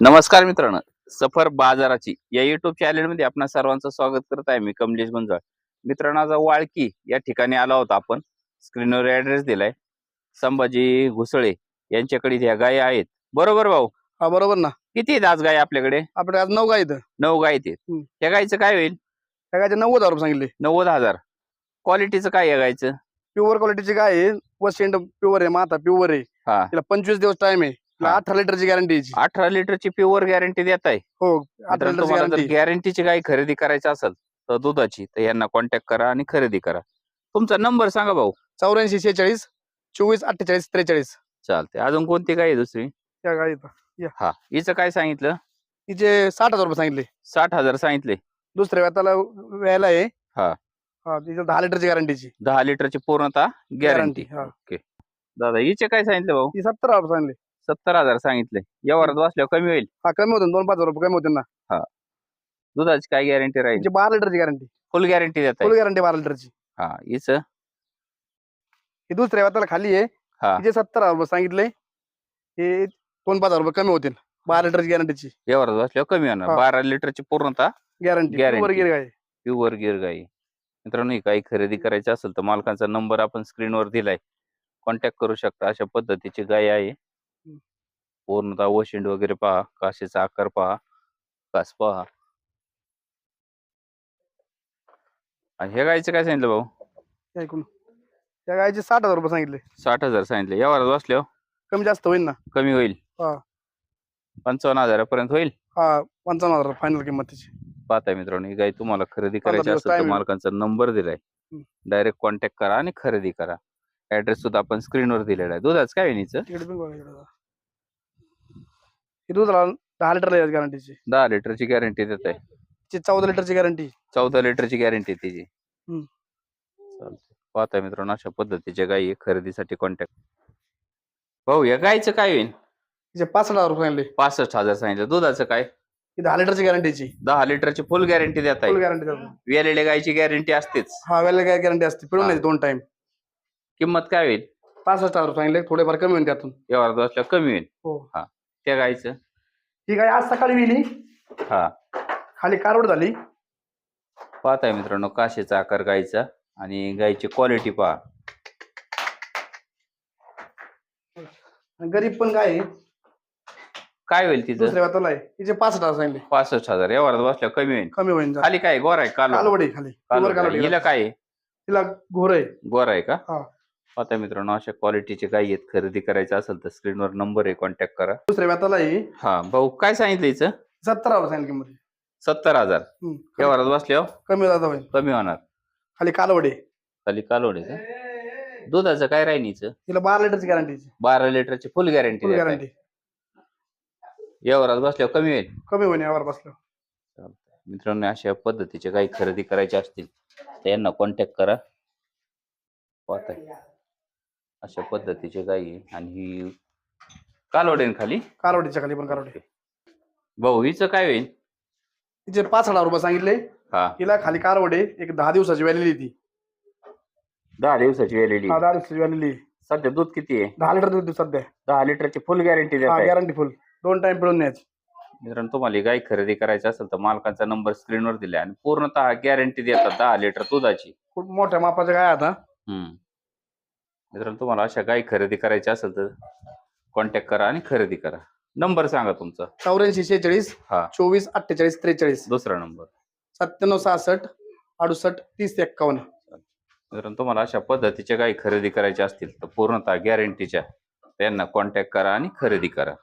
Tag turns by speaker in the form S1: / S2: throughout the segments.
S1: नमस्कार मित्रांनो सफर बाजाराची या युट्यूब चॅनलमध्ये आपणा सर्वांचं स्वागत करत आहे मी कमलेश गुंजाळ मित्रांनो आज वाळकी या ठिकाणी आला होता आपण. स्क्रीनवर ऍड्रेस दिलाय. संभाजी घुसळे यांच्याकडे ह्या गायी आहेत. बरोबर भाऊ?
S2: हा बरोबर ना.
S1: किती आहेत आज गाय आपल्याकडे?
S2: आपले आज नऊ गाय इथं.
S1: नऊ गाय आहेत.
S2: हम्म.
S1: त्या गायचं काय होईल?
S2: त्या गायचे नव्वद हजार रुपये सांगितले.
S1: नव्वद हजार. क्वालिटीचं काय आहे गायचं
S2: प्युअर क्वालिटीची गाय आहे. वसेंड प्युअर आहे माता प्युअर आहे.
S1: हा.
S2: तिला पंचवीस दिवस टाइम आहे.
S1: हा.
S2: अठरा लिटरची गॅरंटी
S1: अठरा लिटरची प्युअर गॅरंटी देत आहे
S2: हो अठरा लिटरची
S1: तुम्हाला जर
S2: गॅरंटी
S1: गॅरंटीची गाय खरेदी करायची असेल तर दुधाची तर यांना कॉन्टॅक्ट करा आणि खरेदी करा. तुमचा नंबर सांगा भाऊ.
S2: चौऱ्याऐंशी शेहेचाळीस चोवीस अठ्ठेचाळीस त्रेचाळीस.
S1: चालते अजून कोणती गाय आहे दुसरी?
S2: त्या
S1: हा. हिचं काय सांगितलं?
S2: तिचे साठ हजार रुपये सांगितले.
S1: साठ हजार सांगितले.
S2: दुसऱ्या वेताला व्यायला आहे.
S1: हा.
S2: हा तिच्या दहा लिटरची गॅरंटीची
S1: दहा लिटरची पूर्णता गॅरंटी
S2: हा.
S1: ओके दादा हिचे काय सांगितलं भाऊ?
S2: ती सत्तर हजार रुपये सांगितले.
S1: सत्तर हजार सांगितले. व्यवहारात बसल्यावर कमी होईल.
S2: हा कमी होते. दोन पाच हजार रुपये कमी होते ना.
S1: दुधाची काय गॅरंटी राहील?
S2: बारा लिटरची गॅरंटी
S1: फुल गॅरंटी देत
S2: फुल गॅरंटी बारा लिटरची.
S1: हा हिचं?
S2: ही दुसऱ्या वेताला खाली आहे.
S1: हा.
S2: तिचे सत्तर हजार रुपये सांगितले. हे दोन पाच हजार रुपये कमी होतील. बारा लिटरची गॅरंटीची
S1: व्यवहारात बसल्यावर कमी होणार.
S2: हा.
S1: बारा लिटरची पूर्णता
S2: गॅरंटी
S1: Guarantee.
S2: वर गिर गाय
S1: प्युअर गिर गाई मित्रांनो ही काही खरेदी करायची असेल तर मालकांचा नंबर आपण स्क्रीनवर दिलाय. कॉन्टॅक्ट करू शकता. अशा पद्धतीची गाय आहे. पूर्णतः वशिंड वगैरे पहा काशीचा आकार पहा कास पहा. आणि हे गायचं काय सांगितलं भाऊ?
S2: ऐकून. त्या गायचे साठ हजार रुपये सांगितले.
S1: साठ हजार सांगितले. व्यवहारात बसल्यावर
S2: कमी जास्त होईल ना?
S1: कमी होईल.
S2: हा.
S1: पंचावन्न हजारापर्यंत होईल?
S2: हा पंचावन्न हजार फायनल किंमत त्याची
S1: पाहताय मित्रांनो ही गाय तुम्हाला खरेदी करायची
S2: दिवस
S1: असेल तर
S2: time आहे.
S1: मालकांचा नंबर दिलाय.
S2: हम्म.
S1: डायरेक्ट कॉन्टॅक्ट करा आणि खरेदी करा. ऍड्रेस सुद्धा आपण स्क्रीनवर दिलेला आहे. दुधाच काय आहे हिचं?
S2: तिकडे पण बघा इकडे जरा. ही दूधला दहा लिटर गॅरंटीची
S1: दहा लिटरची गॅरंटी देत आहे
S2: ची चौदा लिटरची गॅरंटी
S1: चौदा लिटरची गॅरंटी तिची.
S2: हम्म.
S1: चालतंय. पाहताय मित्रांनो अशा पद्धतीच्या गायी आहे. खरेदीसाठी कॉन्टॅक्ट भाऊ या गायचं काय होईल
S2: तिचे पासष्ट हजार रुपये सांगितले
S1: पासष्ट हजार सांगितलं. दुधाचं काय?
S2: ही दहा लिटरची गॅरंटीची
S1: दहा लिटरची फुल गॅरंटी देत
S2: फुल
S1: आहे
S2: गॅरंटी
S1: वेलेल्या गायची गॅरंटी असतेच.
S2: हा वेळेला काय गॅरंटी असते. पिळून
S1: हा.
S2: नाही दोन टाइम
S1: किंमत काय होईल?
S2: पासष्ट हजार रुपये सांगितले थोडेफार कमी होईल त्यातून.
S1: व्यवहारात बसल्यावर कमी होईल
S2: हो.
S1: त्या गायचं
S2: ही गाय आज सकाळी विली.
S1: हा.
S2: खाली कारवड झाली.
S1: पाहताय मित्रांनो काशेचा आकार गायचा आणि गायची क्वालिटी पहा.
S2: आणि गरीब पण गाय आहे.
S1: काय होईल तिचं?
S2: दुसऱ्या वेताला आहे. तिचे पासष्ट हजार सांगितले.
S1: पासष्ट हजार. व्यवहारात बसल्यावर कमी होईल.
S2: कमी होईल जरा.
S1: खाली काय गोर आहे कालो
S2: कालवड? आहे खाली. कालवड आहे.
S1: हिला काय आहे?
S2: तिला घोर आहे.
S1: गोर आहे का?
S2: हा.
S1: आता मित्रांनो अशा क्वालिटीचे गाई आहेत खरेदी करायचे असेल तर स्क्रीनवर नंबर आहे कॉन्टॅक्ट करा.
S2: दुसऱ्या आहे.
S1: हा भाऊ काय सांगितलं हिचं?
S2: सत्तर हजार सांगितले किंमत
S1: सत्तर हजार.
S2: हम्म.
S1: व्यवहारात बसल्यावर
S2: कमी होईल
S1: कमी होणार.
S2: खाली कालवड.
S1: खाली कालोड आहे का? दुधाचं काय राहील हिचं?
S2: तिला बारा लिटरची गॅरंटीची
S1: बारा लिटरची फुल
S2: फुल
S1: गॅरंटी
S2: गॅरंटी
S1: व्यवहारात बसल्यावर कमी होईल.
S2: कमी होईल यावर बसलं
S1: मित्रांनो अशा पद्धतीचे काही खरेदी करायचे असतील तर यांना कॉन्टॅक्ट करा. पाहताय. अशा पद्धतीचे गाई आहे. आणि ही कालवडेन खाली?
S2: कारवडीच्या खाली पण कारवडी
S1: भाऊ हिचं काय होईल?
S2: तिचे पाच हजार रुपये सांगितले.
S1: हा.
S2: तिला खाली कारवडे एक दहा दिवसाची व्हॅलिडी ती.
S1: दहा दिवसाची वेलेली
S2: हा दहा दिवसाची व्हॅलिडी
S1: सध्या दूध किती आहे?
S2: दहा लिटर दूध देऊ सध्या.
S1: दहा लिटरची फुल गॅरंटी देत आहे
S2: गॅरंटी फुल दोन टाइम पिळून न्यायची.
S1: मित्रांनो तुम्हाला ही गाय खरेदी करायची असेल तर मालकाचा नंबर स्क्रीनवर दिला आणि पूर्णतः गॅरंटी देतात दहा लिटर दुधाची.
S2: खूप मोठ्या मापाच्या गाय आता
S1: हम्म. मित्रांनो तुम्हाला अशा गाय खरेदी करायची असेल तर कॉन्टॅक्ट करा आणि खरेदी करा. नंबर सांगा तुमचा.
S2: चौऱ्याऐंशी शेहेचाळीस
S1: हा.
S2: चोवीस अठ्ठेचाळीस त्रेचाळीस.
S1: दुसरा नंबर
S2: सत्त्याण्णव सहासष्ट अडुसष्ट तीस एक्कावन्न.
S1: मित्रांनो तुम्हाला अशा पद्धतीच्या गायी खरेदी करायच्या असतील तर पूर्णतः गॅरंटीच्या त्यांना कॉन्टॅक्ट करा आणि खरेदी करा.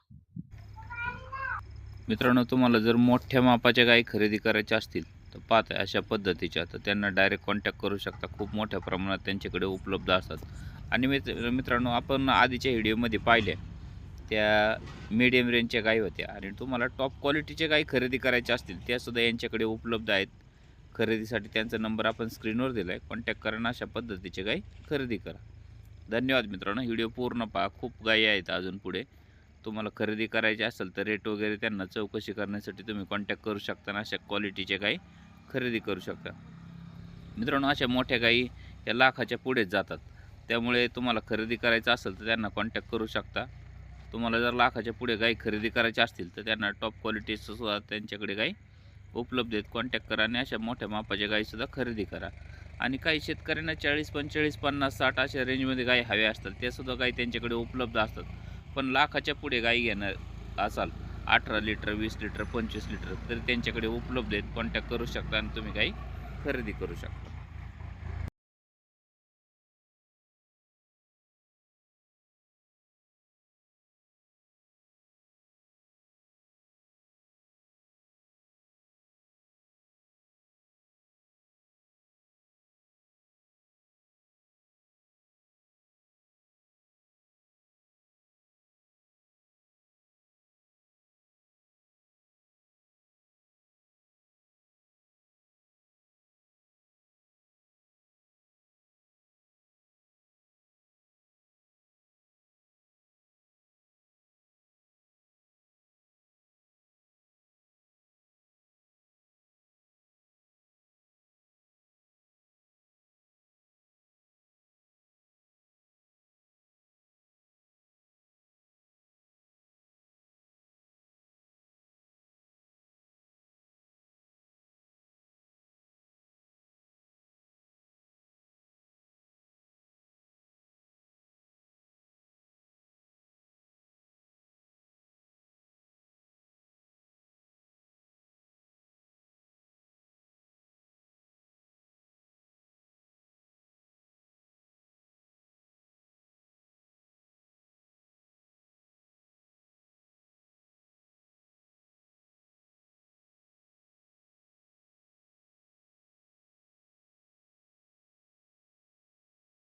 S1: मित्रांनो तुम्हाला जर मोठ्या मापाच्या गायी खरेदी करायच्या असतील तर पाहता अशा पद्धतीच्या तर त्यांना डायरेक्ट कॉन्टॅक्ट करू शकता. खूप मोठ्या प्रमाणात त्यांच्याकडे उपलब्ध असतात. आणि मित्र मित्रांनो आपण आधीच्या व्हिडिओमध्ये पाहिल्या त्या मीडियम रेंजच्या गायी होत्या. आणि तुम्हाला टॉप क्वालिटीच्या गायी खरेदी करायच्या असतील त्यासुद्धा यांच्याकडे उपलब्ध आहेत. खरेदीसाठी त्यांचा नंबर आपण स्क्रीनवर दिला आहे कॉन्टॅक्ट करा अशा पद्धतीचे गाई खरेदी करा. धन्यवाद मित्रांनो. व्हिडिओ पूर्ण पहा. खूप गायी आहेत अजून पुढे. तुम्हाला खरेदी करायची असेल तर रेट वगैरे त्यांना चौकशी करण्यासाठी तुम्ही कॉन्टॅक्ट करू शकता आणि अशा क्वालिटीच्या गाई खरेदी करू शकता. मित्रांनो अशा मोठ्या गाई या लाखाच्या पुढेच जातात. त्यामुळे तुम्हाला खरेदी करायचं असेल तर त्यांना कॉन्टॅक्ट करू शकता. तुम्हाला जर लाखाच्या पुढे गाई खरेदी करायच्या असतील तर त्यांना टॉप क्वालिटीचं सुद्धा त्यांच्याकडे गाई उपलब्ध आहेत. कॉन्टॅक्ट करा आणि अशा मोठ्या मापाच्या गाईसुद्धा खरेदी करा. आणि काही शेतकऱ्यांना चाळीस पंचेचाळीस पन्नास साठ अशा रेंजमध्ये गाई हव्या असतात त्यासुद्धा गाई त्यांच्याकडे उपलब्ध असतात. पण लाखाच्या पुढे गाई घेणार असाल अठरा लिटर वीस लिटर पंचवीस लिटर तरी त्यांच्याकडे उपलब्ध आहेत. कॉन्टॅक्ट करू शकता आणि तुम्ही गाई खरेदी करू शकता.